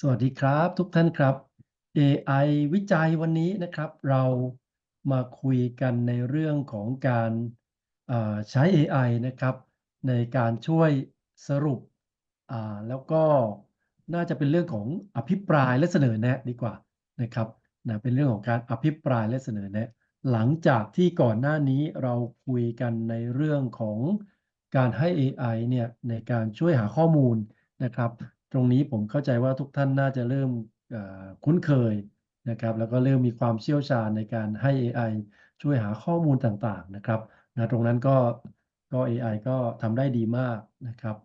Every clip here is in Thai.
สวัสดีครับทุกท่านครับ AI วิจัยวันนี้นะครับ เรามาคุยกันในเรื่องของการใช้ AI นะครับ ในการช่วยสรุปแล้วก็น่าจะเป็นเรื่องของอภิปรายและเสนอแนะดีกว่านะครับนะเป็นเรื่องของการอภิปรายและเสนอแนะ หลังจากที่ก่อนหน้านี้เราคุยกันในเรื่องของการให้ AI เนี่ยในการช่วยหาข้อมูลนะครับ ตรงนี้ผมเข้าใจว่าทุกท่านน่าจะเริ่มคุ้นเคยนะครับ แล้วก็เริ่มมีความเชี่ยวชาญในการให้ AI ช่วยหาข้อมูลต่างๆนะครับนะตรงนั้นก็ก็ AI ก็ทำได้ดีมากนะครับ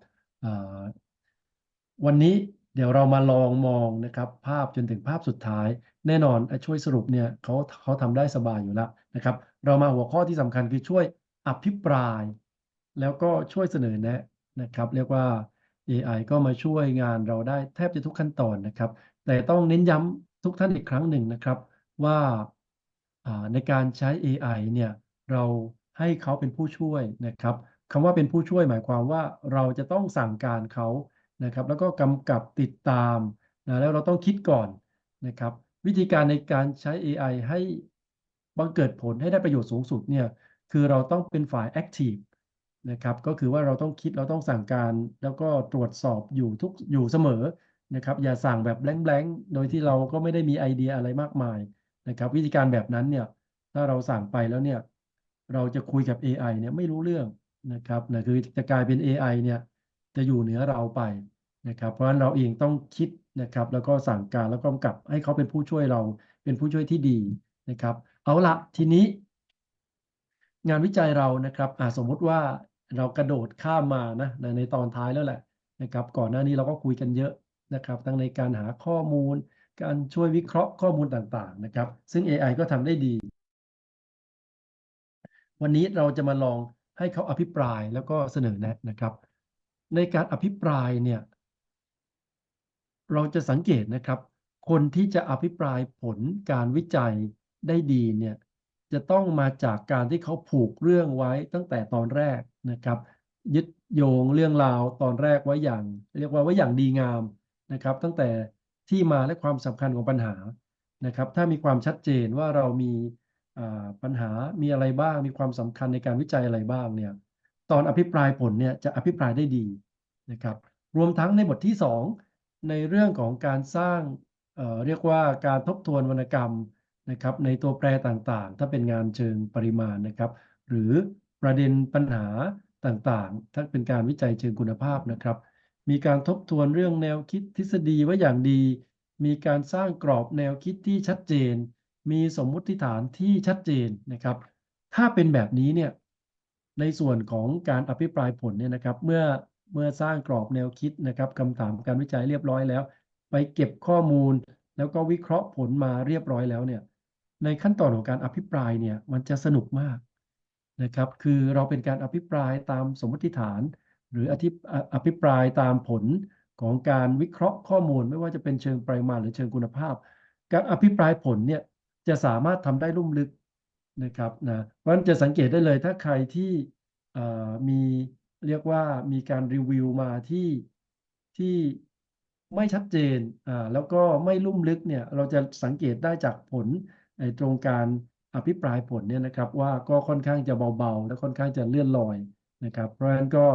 วันนี้เดี๋ยวเรามาลองมองนะครับภาพจนถึงภาพสุดท้าย แน่นอนช่วยสรุปเนี่ยเขาเขาทำได้สบายอยู่แล้วนะครับ เรามาหัวข้อที่สำคัญคือช่วยอภิปราย แล้วก็ช่วยเสนอแนะนะครับ เรียกว่า AI ก็มาช่วยงานเราได้แทบจะทุกขั้นตอนนะครับ แต่ต้องเน้นย้ำทุกท่านอีกครั้งหนึ่งนะครับว่าอ่าในการใช้ AI เนี่ยเราให้เขาเป็นผู้ช่วยนะครับคำว่าเป็นผู้ช่วยหมายความว่าเราจะต้องสั่งการเขานะครับ แล้วก็กำกับติดตามนะแล้วเราต้องคิดก่อนนะครับ วิธีการในการใช้ AI ให้บังเกิดผลให้ได้ประโยชน์สูงสุดเนี่ยคือเราต้องเป็นฝ่าย active นะครับ ก็คือว่าเราต้องคิดเราต้องสั่งการ แล้วก็ตรวจสอบอยู่ทุกอยู่เสมอนะครับ อย่าสั่งแบบแบงๆโดยที่เราก็ไม่ได้มีไอเดียอะไรมากมายนะครับ วิธีการแบบนั้นเนี่ยถ้าเราสั่งไปแล้วเนี่ยเราจะคุยกับ AI เนี่ยไม่รู้เรื่องนะครับนะคือจะกลายเป็น AI เนี่ยจะอยู่เหนือเราไปนะครับ เพราะฉะนั้นเราเองต้องคิดนะครับ แล้วก็สั่งการแล้วก็กำกับให้เขาเป็นผู้ช่วยเราเป็นผู้ช่วยที่ดีนะครับ เอาละทีนี้ งานวิจัยเรานะครับอ่าสมมติว่า เรากระโดดข้ามมานะในตอนท้ายแล้วแหละนะครับ ก่อนหน้านี้เราก็คุยกันเยอะนะครับ ทั้งในการหาข้อมูล การช่วยวิเคราะห์ข้อมูลต่างๆนะครับ ซึ่ง AI ก็ทำได้ดี วันนี้เราจะมาลองให้เขาอภิปรายแล้วก็เสนอแนะนะครับ ในการอภิปรายเนี่ย เราจะสังเกตนะครับ คนที่จะอภิปรายผลการวิจัยได้ดีเนี่ยจะต้องมาจากการที่เขาผูกเรื่องไว้ตั้งแต่ตอนแรก นะครับ ยึดโยงเรื่องราวตอนแรกไว้อย่าง เรียกว่าไว้อย่างดีงามนะครับ ตั้งแต่ที่มาและความสำคัญของปัญหานะครับ ถ้ามีความชัดเจนว่าเรามีปัญหามีอะไรบ้าง มีความสำคัญในการวิจัยอะไรบ้างเนี่ยตอนอภิปรายผลเนี่ยจะอภิปรายได้ดีนะครับ รวมทั้งในบทที่ 2 ในเรื่องของการสร้างเเรียกว่าการทบทวนวรรณกรรมนะครับในตัวแปรต่างๆ ถ้าเป็นงานเชิงปริมาณนะครับ หรือ ประเด็นปัญหาต่างๆถ้าเป็นการวิจัยเชิงคุณภาพนะครับ มีการทบทวนเรื่องแนวคิดทฤษฎีไว้อย่างดี มีการสร้างกรอบแนวคิดที่ชัดเจน มีสมมุติฐานที่ชัดเจนนะครับ ถ้าเป็นแบบนี้เนี่ย ในส่วนของการอภิปรายผลเนี่ยนะครับ เมื่อเมื่อสร้างกรอบแนวคิดนะครับคำถามการวิจัยเรียบร้อยแล้ว ไปเก็บข้อมูล แล้วก็วิเคราะห์ผลมาเรียบร้อยแล้วเนี่ย ในขั้นตอนของการอภิปรายเนี่ย มันจะสนุกมาก นะครับ คือเราเป็นการอภิปรายตามสมมติฐาน หรืออธิอภิปรายตามผลของการวิเคราะห์ข้อมูล ไม่ว่าจะเป็นเชิงปริมาณหรือเชิงคุณภาพ การอภิปรายผลเนี่ยจะสามารถทำได้ลุ่มลึกนะครับนะเพราะฉะนั้นจะสังเกตได้เลยถ้าใครที่มีเรียกว่ามีการรีวิวมาที่ที่ไม่ชัดเจนอ่าแล้วก็ไม่ลุ่มลึกเนี่ยเราจะสังเกตได้จากผลตรงการ อภิปรายผลเนี่ยนะครับ ว่าก็ค่อนข้างจะเบาๆ และค่อนข้างจะเลื่อนลอยนะครับ เพราะฉะนั้นก็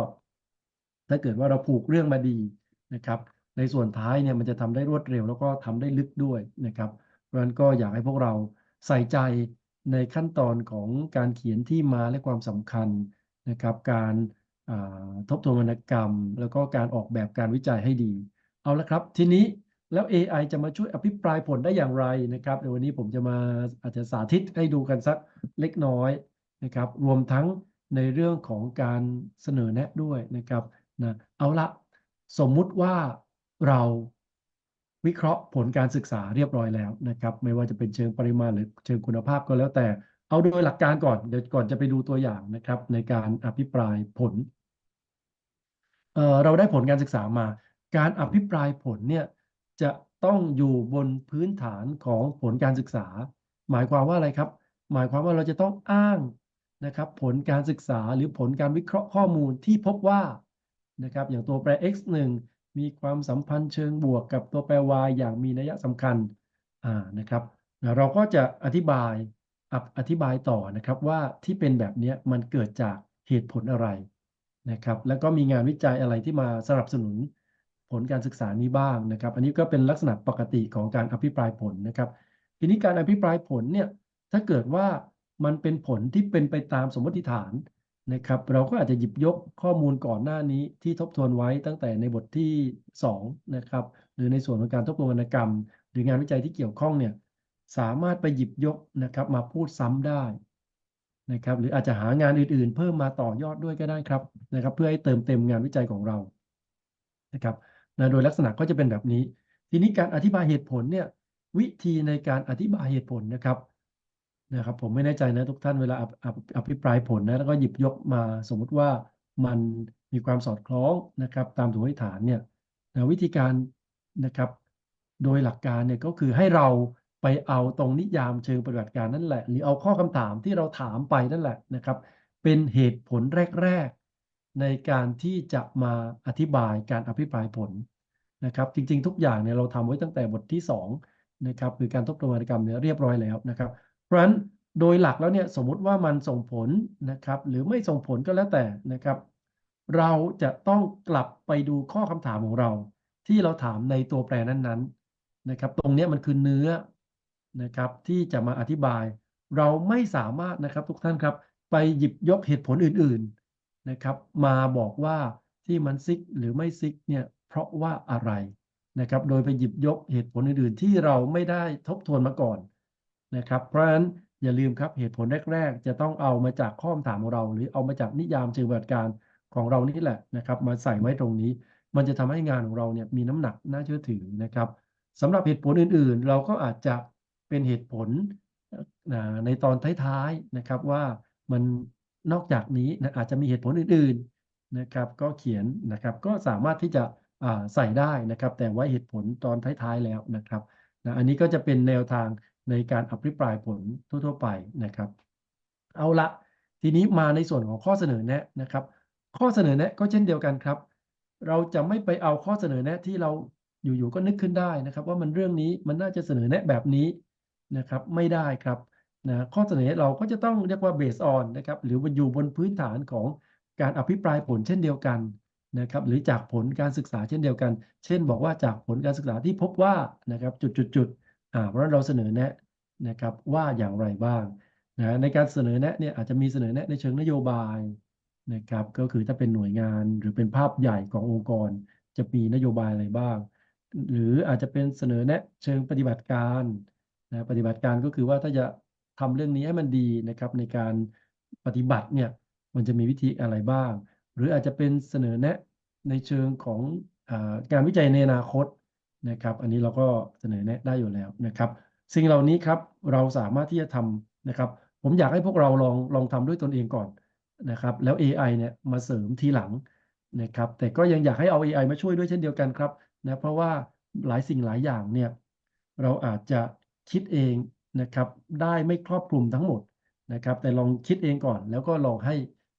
ถ้าเกิดว่าเราผูกเรื่องมาดีนะครับ ในส่วนท้ายเนี่ยมันจะทำได้รวดเร็ว แล้วก็ทำได้ลึกด้วยนะครับ เพราะฉะนั้นก็อยากให้พวกเราใส่ใจในขั้นตอนของการเขียนที่มาและความสำคัญนะครับ การาทบทวนวรรณกรรม แล้วก็การออกแบบการวิจัยให้ดี เอาละครับ ทีนี้ แล้ว AI จะมาช่วยอภิปรายผลได้อย่างไรนะครับเดี๋ยววันนี้ผมจะมาอาจจะสาธิตให้ดูกันสักเล็กน้อยนะครับ รวมทั้งในเรื่องของการเสนอแนะด้วยนะครับนะเอาละสมมุติว่าเราวิเคราะห์ผลการศึกษาเรียบร้อยแล้วนะครับ ไม่ว่าจะเป็นเชิงปริมาณหรือเชิงคุณภาพก็แล้วแต่ เอาโดยหลักการก่อนเดี๋ยวก่อนจะไปดูตัวอย่างนะครับ ในการอภิปรายผลเอ่อเราได้ผลการศึกษามา การอภิปรายผลเนี่ย จะต้องอยู่บนพื้นฐานของผลการศึกษา หมายความว่าอะไรครับ หมายความว่าเราจะต้องอ้างนะครับ ผลการศึกษาหรือผลการวิเคราะห์ข้อมูลที่พบว่านะครับอย่างตัวแปร x 1มีความสัมพันธ์เชิงบวกกับตัวแปร y อย่างมีนัยสำคัญอ่านะครับ เราก็จะอธิบายออธิบายต่อนะครับว่าที่เป็นแบบนี้มันเกิดจากเหตุผลอะไรนะครับ แล้วก็มีงานวิจัยอะไรที่มาสนับสนุน ลการศึกษานี้บ้างนะครับ อันนี้ก็เป็นลักษณะปกติของการอภิปรายผลนะครับ ทีนี้การอภิปรายผลเนี่ยถ้าเกิดว่ามันเป็นผลที่เป็นไปตามสมมติฐานนะครับ เราก็อาจจะหยิบยกข้อมูลก่อนหน้านี้ที่ทบทวนไว้ตั้งแต่ในบทที่2นะครับหรือในส่วนของการทบทวนวรรณกรรม หรืองานวิจัยที่เกี่ยวข้องเนี่ยสามารถไปหยิบยกนะครับมาพูดซ้ำได้นะครับหรืออาจจะหางานอื่นๆ เพิ่มมาต่อยอดด้วยก็ได้ครับนะครับ เพื่อให้เติมเต็มงานวิจัยของเรานะครับ นะโดยลักษณะก็จะเป็นแบบนี้ ทีนี้การอธิบายเหตุผลเนี่ยวิธีในการอธิบายเหตุผลนะครับนะครับผมไม่แน่ใจนะทุกท่านเวลาอภิปรายผลนะแล้วก็หยิบยกมาสมมุติว่ามันมีความสอดคล้องนะครับตามสมมติฐานเนี่ยนะวิธีการนะครับ โดยหลักการเนี่ยก็คือให้เราไปเอาตรงนิยามเชิงปฏิบัติการนั่นแหละ หรือเอาข้อคำถามที่เราถามไปนั่นแหละนะครับ เป็นเหตุผลแรก ในการที่จะมาอธิบายการอภิปรายผลนะครับ จริง ๆ ทุกอย่างเนี่ยเราทำไว้ตั้งแต่บทที่2นะครับคือการทบทวนวรรณกรรมเนี่ยเรียบร้อยแล้วนะครับ เพราะฉะนั้นโดยหลักแล้วเนี่ยสมมุติว่ามันส่งผลนะครับ หรือไม่ส่งผลก็แล้วแต่นะครับ เราจะต้องกลับไปดูข้อคำถามของเรา ที่เราถามในตัวแปรนั้นๆนะครับ ตรงนี้มันคือเนื้อนะครับที่จะมาอธิบาย เราไม่สามารถนะครับทุกท่านครับ ไปหยิบยกเหตุผลอื่นๆ นะครับ มาบอกว่าที่มันซิกหรือไม่ซิกเนี่ยเพราะว่าอะไรนะครับ โดยไปหยิบยกเหตุผลอื่นๆที่เราไม่ได้ทบทวนมาก่อนนะครับ เพราะฉะนั้นอย่าลืมครับเหตุผลแรก ๆ จะต้องเอามาจากข้อคำถามของเรา หรือเอามาจากนิยามเชิงปฏิบัติการของเรานี่แหละนะครับ มาใส่ไว้ตรงนี้ มันจะทำให้งานของเราเนี่ยมีน้ำหนักน่าเชื่อถือนะครับสำหรับเหตุผลอื่นๆ เราก็อาจจะเป็นเหตุผลในตอนท้ายๆนะครับว่ามัน นอกจากนี้นะอาจจะมีเหตุผลอื่นๆนะครับ ก็เขียนนะครับก็สามารถที่จะใส่ได้นะครับ แต่ไว้เหตุผลตอนท้ายๆแล้วนะครับนะอันนี้ก็จะเป็นแนวทางในการอภิปรายผลทั่วๆไปนะครับ เอาละทีนี้มาในส่วนของข้อเสนอแนะนะครับ ข้อเสนอแนะก็เช่นเดียวกันครับ เราจะไม่ไปเอาข้อเสนอแนะที่เราอยู่ๆก็นึกขึ้นได้นะครับ ว่ามันเรื่องนี้มันน่าจะเสนอแนะแบบนี้นะครับ ไม่ได้ครับ นะข้อเสนอเราก็จะต้องเรียกว่า based on นะครับหรือว่าอยู่บนพื้นฐานของการอภิปรายผลเช่นเดียวกันนะครับหรือจากผลการศึกษาเช่นเดียวกัน เช่นบอกว่าจากผลการศึกษาที่พบว่านะครับจุดๆๆอ่าเพราะนั้นเราเสนอแนะนะครับว่าอย่างไรบ้างนะในการเสนอแนะเนี่ยอาจจะมีเสนอแนะในเชิงนโยบายนะครับก็คือถ้าเป็นหน่วยงานหรือเป็นภาพใหญ่ขององค์กร จะมีนโยบายอะไรบ้าง หรืออาจจะเป็นเสนอแนะเชิงปฏิบัติการนะปฏิบัติการก็คือว่าถ้าจะ ทำเรื่องนี้ให้มันดีนะครับ ในการปฏิบัติเนี่ยมันจะมีวิธีอะไรบ้าง หรืออาจจะเป็นเสนอแนะในเชิงของอการวิจัยในอนาคตนะครับ อันนี้เราก็เสนอแนะได้อยู่แล้วนะครับ สิ่งเหล่านี้ครับเราสามารถที่จะทำนะครับ ผมอยากให้พวกเราลองลองทำด้วยตนเองก่อนนะครับ แล้ว AI เนี่ยมาเสริมทีหลังนะครับ แต่ก็ยังอยากให้เอา AI มาช่วยด้วยเช่นเดียวกันครับนะเพราะว่าหลายสิ่งหลายอย่างเนี่ยเราอาจจะคิดเอง นะครับได้ไม่ครอบคลุมทั้งหมดนะครับแต่ลองคิดเองก่อน แล้วก็ลองให้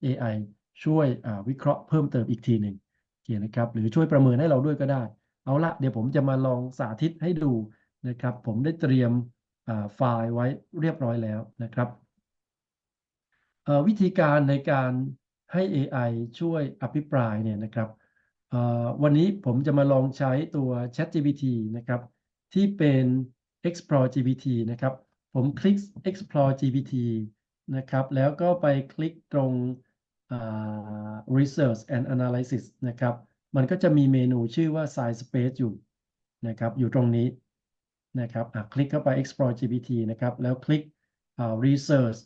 AI ช่วยวิเคราะห์เพิ่มเติมอีกทีหนึ่งโอเคนะครับหรือช่วยประเมินให้เราด้วยก็ได้ เอาละเดี๋ยวผมจะมาลองสาธิตให้ดูนะครับผมได้เตรียมไฟล์ไว้เรียบร้อยแล้วนะครับวิธีการในการให้ AI ช่วยอภิปรายเนี่ยนะครับวันนี้ผมจะมาลองใช้ตัว ChatGPT นะครับที่เป็น Explore GPT นะครับ ผมคลิก Explore GPT นะครับ แล้วก็ไปคลิกตรง Research and Analysis นะครับ มันก็จะมีเมนูชื่อว่า Science Space อยู่นะครับ อยู่ตรงนี้นะครับคลิกเข้าไป Explore GPT นะครับ แล้วคลิก Research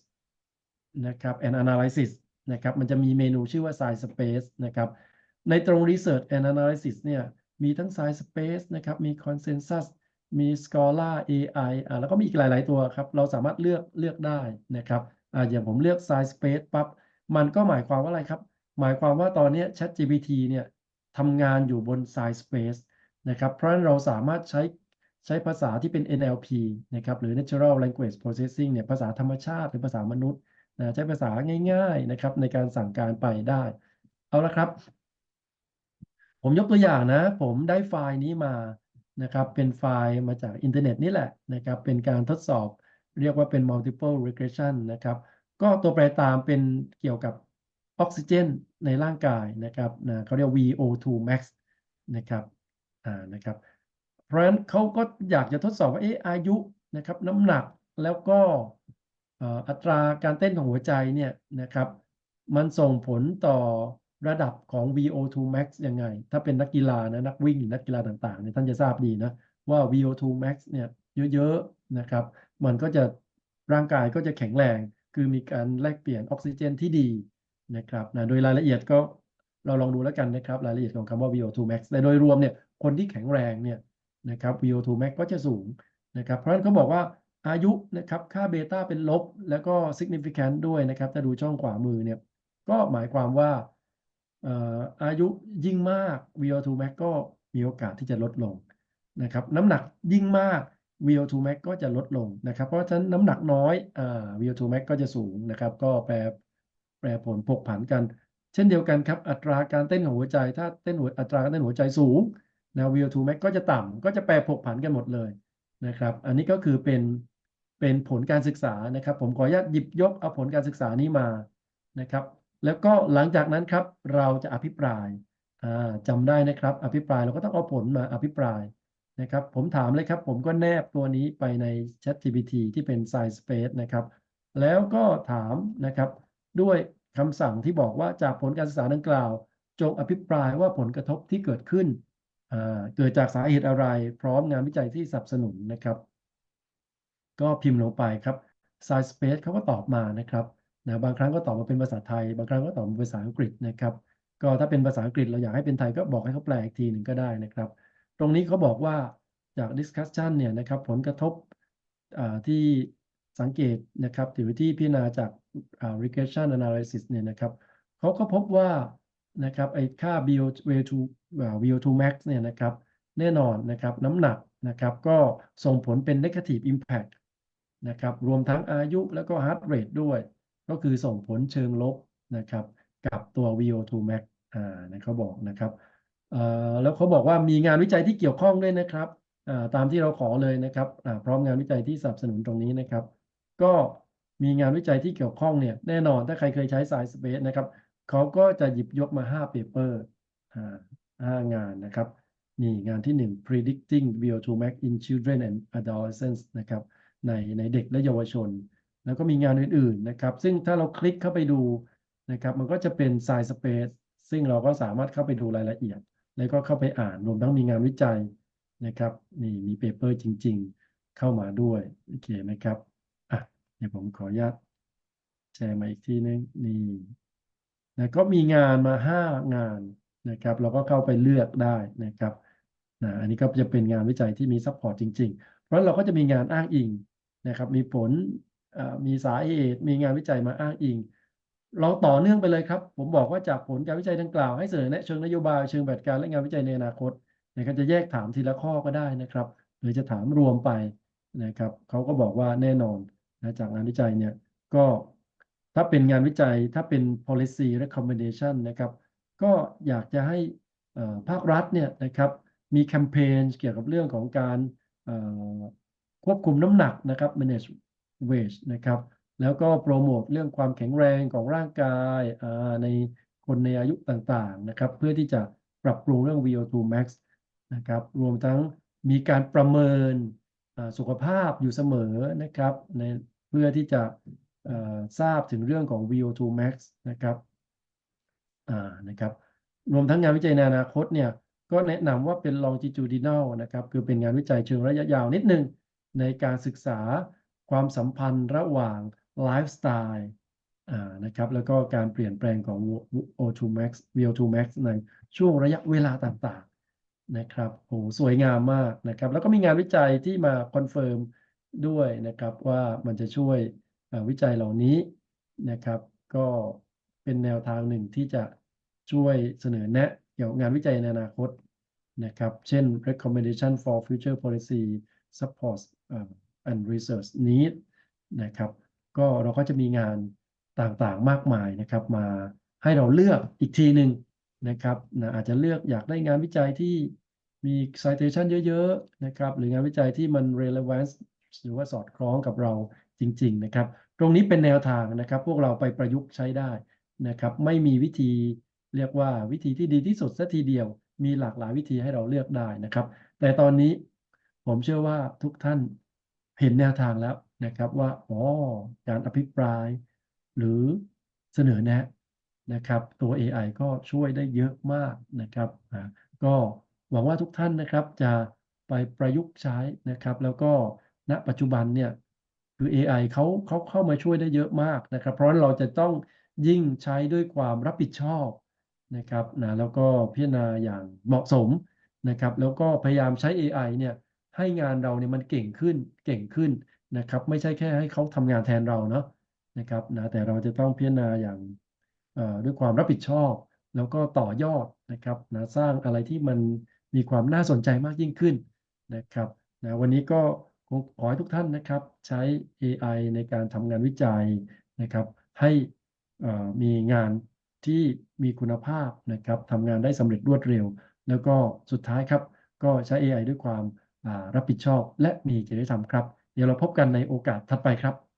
นะครับ and Analysis นะครับ มันจะมีเมนูชื่อว่า Science Space นะครับ ในตรง Research and Analysis เนี่ย มีทั้ง Science Space นะครับ มี Consensus มี Scholar AI อ่าแล้วก็มีอีกหลาย ๆ ตัวครับ เราสามารถเลือกเลือกได้นะครับอ่าอย่างผมเลือก Science Space ปั๊บมันก็หมายความว่าอะไรครับ หมายความว่าตอนนี้ ChatGPT เนี่ยทำงานอยู่บน Science Space นะครับเพราะฉะนั้นเราสามารถใช้ใช้ภาษาที่เป็น NLP นะครับหรือ Natural Language Processing เนี่ยภาษาธรรมชาติหรือภาษามนุษย์นะใช้ภาษาง่าย ๆ นะครับ ในการสั่งการไปได้ เอาละครับ ผมยกตัวอย่างนะ ผมได้ไฟล์นี้มา นะครับเป็นไฟล์มาจากอินเทอร์เน็ตนี่แหละนะครับเป็นการทดสอบเรียกว่าเป็น multiple regression นะครับก็ตัวแปรตามเป็นเกี่ยวกับออกซิเจนในร่างกายนะครับนะเขาเรียก VO2 max นะครับอ่านะครับเพราะฉะนั้นเขาก็อยากจะทดสอบว่าเอออายุนะครับน้ำหนักแล้วก็อัตราการเต้นของหัวใจเนี่ยนะครับมันส่งผลต่อ ระดับของ VO2 max ยังไง ถ้าเป็นนักกีฬานะนักวิ่งหรือนักกีฬาต่างๆเนี่ยท่านจะทราบดีนะว่า VO2 max เนี่ยเยอะๆนะครับ มันก็จะร่างกายก็จะแข็งแรง คือมีการแลกเปลี่ยนออกซิเจนที่ดีนะครับนะโดยรายละเอียดก็เราลองดูแล้วกันนะครับ รายละเอียดของคำว่า VO2 max แต่โดยรวมเนี่ยคนที่แข็งแรงเนี่ยนะครับ VO2 max ก็จะสูงนะครับ เพราะฉะนั้นเขาบอกว่าอายุนะครับค่าเบต้าเป็นลบ แล้วก็ significant ด้วยนะครับถ้าดูช่องขวามือเนี่ยก็หมายความว่า อายุยิ่งมาก VO2 max ก็มีโอกาสที่จะลดลงนะครับน้ำหนักยิ่งมาก VO2 max ก็จะลดลงนะครับ เพราะฉะนั้นน้ำหนักน้อย VO2 max ก็จะสูงนะครับ ก็แปรแปรผลผกผันกัน เช่นเดียวกันครับ อัตราการเต้นของหัวใจ ถ้าเต้นหัวอัตราการเต้นหัวใจสูงนะ VO2 max ก็จะต่ำก็จะแปรผกผันกันหมดเลยนะครับ อันนี้ก็คือเป็นเป็นผลการศึกษานะครับ ผมขออนุญาตหยิบยกเอาผลการศึกษานี้มานะครับ แล้วก็หลังจากนั้นครับ เราจะอภิปรายอ่าจำได้นะครับ อภิปรายเราก็ต้องเอาผลมาอภิปรายนะครับ ผมถามเลยครับ ผมก็แนบตัวนี้ไปใน ChatGPT ที่เป็น Science Space นะครับ แล้วก็ถามนะครับ ด้วยคำสั่งที่บอกว่าจากผลการศึกษาดังกล่าว จงอภิปรายว่าผลกระทบที่เกิดขึ้นเกิดจากสาเหตุอะไร พร้อมงานวิจัยที่สนับสนุนนะครับ ก็พิมพ์ลงไปครับ Science Space เขาก็ตอบมานะครับ นะบางครั้งก็ตอบมาเป็นภาษาไทย บางครั้งก็ตอบมาเป็นภาษาอังกฤษนะครับ ก็ถ้าเป็นภาษาอังกฤษเราอยากให้เป็นไทยก็บอกให้เขาแปลอีกทีหนึ่งก็ได้นะครับ ตรงนี้เขาบอกว่าจาก discussion เนี่ยนะครับผลกระทบที่สังเกตนะครับถือที่พิจารณาจาก regression analysis เนี่ยนะครับเขาก็พบว่านะครับไอ้ค่า VO2 อ่า VO2 max เนี่ยนะครับแน่นอนนะครับน้ำหนักนะครับก็ส่งผลเป็น negative impact นะครับรวมทั้งอายุแล้วก็ heart rate ด้วย ก็คือส่งผลเชิงลบนะครับ กับตัว VO2 max อ่านะเขาบอกนะครับอ่อแล้วเขาบอกว่ามีงานวิจัยที่เกี่ยวข้องด้วยนะครับอ่าตามที่เราขอเลยนะครับพร้อมงานวิจัยที่สนับสนุนตรงนี้นะครับ ก็มีงานวิจัยที่เกี่ยวข้องเนี่ยแน่นอนถ้าใครเคยใช้ Science Space นะครับเขาก็จะหยิบยกมา5 paper อ่าห้างานนะครับ นี่งานที่ 1 predicting VO2 max in children and adolescents นะครับในในเด็กและเยาวชน แล้วก็มีงานอื่นๆนะครับ ซึ่งถ้าเราคลิกเข้าไปดูนะครับ มันก็จะเป็น Science Space ซึ่งเราก็สามารถเข้าไปดูรายละเอียด แล้วก็เข้าไปอ่านรวมทั้งมีงานวิจัยนะครับนี่มีเปเปอร์จริง ๆ เข้ามาด้วยโอเคไหมครับอะเดี๋ยวผมขออนุญาตแชร์มาอีกทีนึงนี่นะก็มีงานมาห้างานนะครับ เราก็เข้าไปเลือกได้นะครับนะอันนี้ก็จะเป็นงานวิจัยที่มีซัพพอร์ตจริง ๆ เพราะเราก็จะมีงานอ้างอิงนะครับ มีผล มีสาเหตุมีงานวิจัยมาอ้างอิง เราต่อเนื่องไปเลยครับ ผมบอกว่าจากผลการวิจัยดังกล่าวให้เสนอแนะเชิงนโยบายเชิงปฏิบัติการและงานวิจัยในอนาคตเนะครับจะแยกถามทีละข้อก็ได้นะครับ หรือจะถามรวมไปนะครับเขาก็บอกว่าแน่นอนนะจากงานวิจัยเนี่ยก็ถ้าเป็นงานวิจัยถ้าเป็น policy recommendation นะครับก็อยากจะให้ภาครัฐเนี่ยนะครับมีแคมเปญเกี่ยวกับเรื่องของการควบคุมน้ำหนักนะครับ manage weight นะครับ แล้วก็โปรโมทเรื่องความแข็งแรงของร่างกายในคนในอายุต่างๆนะครับ เพื่อที่จะปรับปรุงเรื่อง VO2 max นะครับ รวมทั้งมีการประเมินสุขภาพอยู่เสมอนะครับในเพื่อที่จะทราบถึงเรื่องของ VO2 max นะครับนะครับ รวมทั้งงานวิจัยในอนาคตเนี่ยก็แนะนำว่าเป็น longitudinal นะครับ คือเป็นงานวิจัยเชิงระยะยาวนิดนึงในการศึกษา ความสัมพันธ์ระหว่างไลฟ์สไตล์นะครับแล้วก็การเปลี่ยนแปลงของ O2 max VO2 max ในช่วงระยะเวลาต่างๆนะครับโอ้สวยงามมากนะครับแล้วก็มีงานวิจัยที่มาคอนเฟิร์มด้วยนะครับว่ามันจะช่วยวิจัยเหล่านี้นะครับก็เป็นแนวทางหนึ่งที่จะช่วยเสนอแนะเกี่ยวกับงานวิจัยในอนาคตนะครับ เช่น recommendation for future policy support and research need นะครับก็เราก็จะมีงานต่างๆมากมายนะครับ มาให้เราเลือกอีกทีหนึ่งนะครับนะอาจจะเลือกอยากได้งานวิจัยที่มี citation เยอะๆนะครับหรืองานวิจัยที่มัน relevance หรือว่าสอดคล้องกับเราจริง ๆ นะครับ ตรงนี้เป็นแนวทางนะครับ พวกเราไปประยุกต์ใช้ได้นะครับ ไม่มีวิธีเรียกว่าวิธีที่ดีที่สุดสัทีเดียว มีหลากหลายวิธีให้เราเลือกได้นะครับ แต่ตอนนี้ผมเชื่อว่าทุกท่าน เห็นแนวทางแล้วนะครับว่าอ๋อการอภิปราย หรือเสนอแนะนะครับตัว AI ก็ช่วยได้เยอะมากนะครับก็หวังว่าทุกท่านนะครับจะไปประยุกต์ใช้นะครับ แล้วก็ณปัจจุบันเนี่ยคือ AI เขาเขาเข้ามาช่วยได้เยอะมากนะครับ เพราะนั้นเราจะต้องยิ่งใช้ด้วยความรับผิดชอบนะครับนะแล้วก็พิจารณาอย่างเหมาะสมนะครับ แล้วก็พยายามใช้ AI เนี่ย ให้งานเราเนี่ยมันเก่งขึ้นเก่งขึ้นนะครับ ไม่ใช่แค่ให้เขาทำงานแทนเราเนาะนะครับนะแต่เราจะต้องพิจารณาอย่างด้วยความรับผิดชอบ แล้วก็ต่อยอดนะครับนะสร้างอะไรที่มันมีความน่าสนใจมากยิ่งขึ้นนะครับนะวันนี้ก็ขอให้ทุกท่านนะครับใช้ AI ในการทำงานวิจัยนะครับ ให้มีงานที่มีคุณภาพนะครับทำงานได้สำเร็จรวดเร็ว แล้วก็สุดท้ายครับ ก็ใช้ AI ด้วยความ รับผิดชอบและมีจริยธรรมครับ เดี๋ยวเราพบกันในโอกาสถัดไปครับ